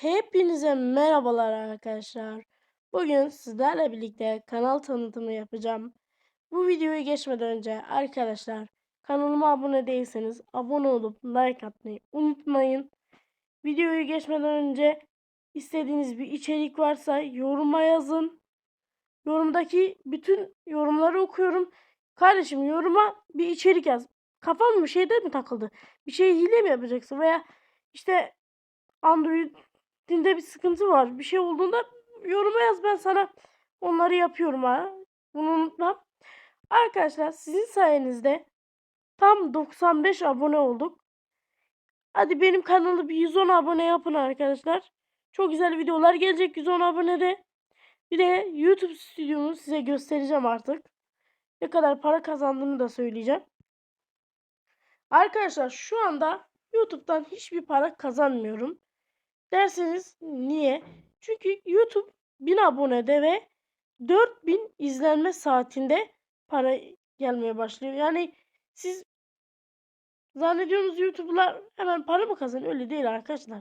Hepinize merhabalar arkadaşlar. Bugün sizlerle birlikte kanal tanıtımı yapacağım. Bu videoyu geçmeden önce arkadaşlar kanalıma abone değilseniz abone olup like atmayı unutmayın. Videoyu geçmeden önce istediğiniz bir içerik varsa yoruma yazın. Yorumdaki bütün yorumları okuyorum. Kardeşim yoruma bir içerik yaz. Kafam bir şeyde mi takıldı? Bir şey hile mi yapacaksın veya işte Android'inde bir sıkıntı var. Bir şey olduğunda yoruma yaz ben sana onları yapıyorum ha. Bunu unutma. Arkadaşlar sizin sayenizde tam 95 abone olduk. Hadi benim kanalı bir 110 abone yapın arkadaşlar. Çok güzel videolar gelecek 110 abonede. Bir de YouTube stüdyomu size göstereceğim artık. Ne kadar para kazandığımı da söyleyeceğim. Arkadaşlar şu anda YouTube'dan hiçbir para kazanmıyorum. Derseniz niye? Çünkü YouTube 1000 abonede ve 4000 izlenme saatinde para gelmeye başlıyor. Yani siz zannediyorsunuz YouTube'lar hemen para mı kazanıyor? Öyle değil arkadaşlar.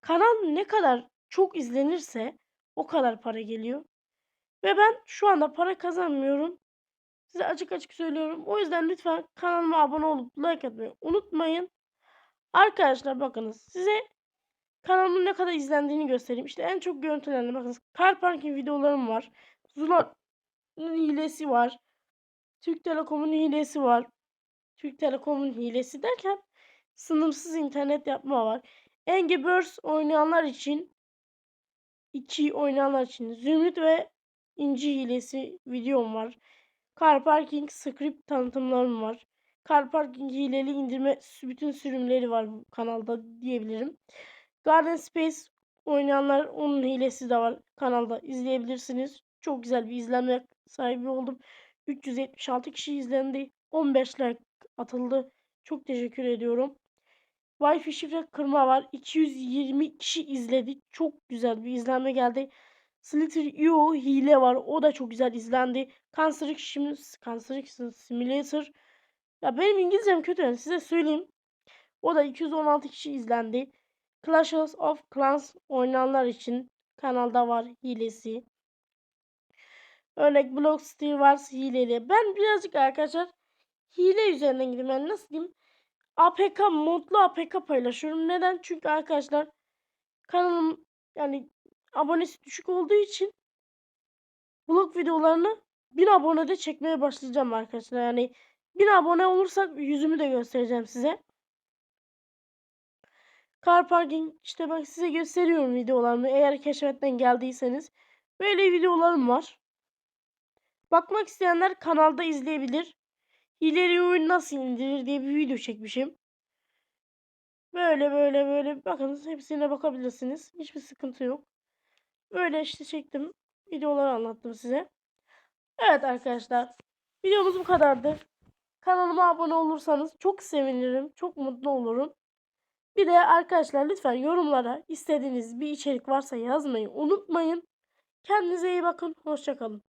Kanal ne kadar çok izlenirse o kadar para geliyor. Ve ben şu anda para kazanmıyorum. Size açık açık söylüyorum. O yüzden lütfen kanalıma abone olup like atmayı unutmayın. Arkadaşlar bakınız size kanalımın ne kadar izlendiğini göstereyim. İşte en çok görüntülenen bakınız car parking videolarım var. Zula'nın hilesi var. Türk Telekom'un hilesi var. Türk Telekom'un hilesi derken sınırsız internet yapma var. Angry Birds oynayanlar için 2 oynayanlar için Zümrüt ve İnci hilesi videom var. Car Parking script tanıtımlarım var. Car Parking hileli indirme bütün sürümleri var bu kanalda diyebilirim. Garden Space oynayanlar onun hilesi de var kanalda izleyebilirsiniz. Çok güzel bir izlenme sahibi oldum. 376 kişi izlendi. 15 like atıldı. Çok teşekkür ediyorum. Wi-Fi şifre kırma var. 220 kişi izledi. Çok güzel bir izlenme geldi. Slither.io hile var. O da çok güzel izlendi. Construction Simulator. Ya benim İngilizcem kötü. Yani size söyleyeyim. O da 216 kişi izlendi. Clash of Clans oynananlar için kanalda var hilesi. Örnek Block Steel Wars hileli. Ben birazcık arkadaşlar hile üzerinden gideyim. Yani nasıl diyeyim? APK modlu APK paylaşıyorum. Neden? Çünkü arkadaşlar kanalım yani abonesi düşük olduğu için vlog videolarını 1000 abonede çekmeye başlayacağım arkadaşlar. Yani 1000 abone olursak yüzümü de göstereceğim size. Car parking işte bak size gösteriyorum videolarımı eğer keşfetten geldiyseniz. Böyle videolarım var. Bakmak isteyenler kanalda izleyebilir. Hileli oyun nasıl indirir diye bir video çekmişim. Böyle böyle böyle bakın hepsine bakabilirsiniz. Hiçbir sıkıntı yok. Böyle işte çektim. Videoları anlattım size. Evet arkadaşlar. Videomuz bu kadardı. Kanalıma abone olursanız çok sevinirim. Çok mutlu olurum. Bir de arkadaşlar lütfen yorumlara istediğiniz bir içerik varsa yazmayı unutmayın. Kendinize iyi bakın. Hoşçakalın.